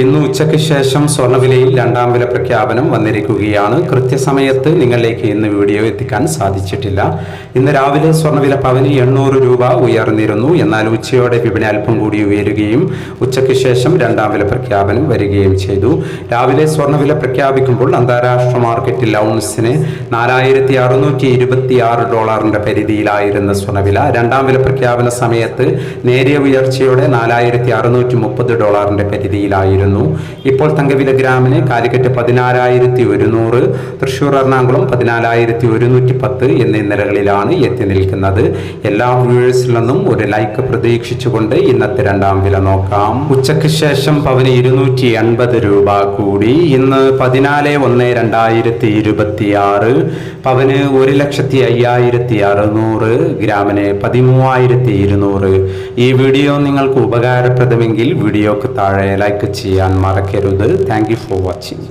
ഇന്ന് ഉച്ചയ്ക്ക് ശേഷം സ്വർണവിലയിൽ രണ്ടാം വില പ്രഖ്യാപനം വന്നിരിക്കുകയാണ്. കൃത്യസമയത്ത് നിങ്ങളിലേക്ക് ഇന്ന് വീഡിയോ എത്തിക്കാൻ സാധിച്ചിട്ടില്ല. ഇന്ന് രാവിലെ സ്വർണവില പവന് എണ്ണൂറ് രൂപ ഉയർന്നിരുന്നു. എന്നാൽ ഉച്ചയോടെ വിപണി അല്പം കൂടി ഉയരുകയും ഉച്ചയ്ക്ക് ശേഷം രണ്ടാം വില പ്രഖ്യാപനം വരികയും ചെയ്തു. രാവിലെ സ്വർണവില പ്രഖ്യാപിക്കുമ്പോൾ അന്താരാഷ്ട്ര മാർക്കറ്റിൽ ഔൺസിന് നാലായിരത്തി അറുന്നൂറ്റി ഇരുപത്തി ആറ് ഡോളറിന്റെ പരിധിയിലായിരുന്ന സ്വർണവില രണ്ടാം വില പ്രഖ്യാപന സമയത്ത് നേരിയ ഉയർച്ചയോടെ നാലായിരത്തി അറുന്നൂറ്റി മുപ്പത് ഡോളറിന്റെ പരിധിയിലായിരുന്നു. ഇപ്പോൾ തങ്കവില ഗ്രാമിന് കാലിക്കറ്റ് പതിനാലായിരത്തി ഒരുന്നൂറ് തൃശൂർ എറണാകുളം പതിനാലായിരത്തി ഒരുന്നൂറ്റി പത്ത് എന്നീ നിലകളിലാണ് എത്തി നിൽക്കുന്നത്. എല്ലാ വ്യൂവേഴ്സിൽ നിന്നും ഒരു ലൈക്ക് പ്രതീക്ഷിച്ചുകൊണ്ട് ഇന്നത്തെ രണ്ടാം വില നോക്കാം. ഉച്ചയ്ക്ക് ശേഷം പവന് ഇരുന്നൂറ്റി എൺപത് രൂപ കൂടി. ഇന്ന് പതിനാല് ഒന്ന് രണ്ടായിരത്തി ഇരുപത്തി ആറ് പവന് ഒരു ലക്ഷത്തി അയ്യായിരത്തി അറുന്നൂറ് ഗ്രാമിന് പതിമൂവായിരത്തി ഇരുന്നൂറ് ഈ വീഡിയോ നിങ്ങൾക്ക് ഉപകാരപ്രദമെങ്കിൽ വീഡിയോക്ക് താഴെ ലൈക്ക് ചെയ്യാൻ മറക്കരുത്. Thank for watching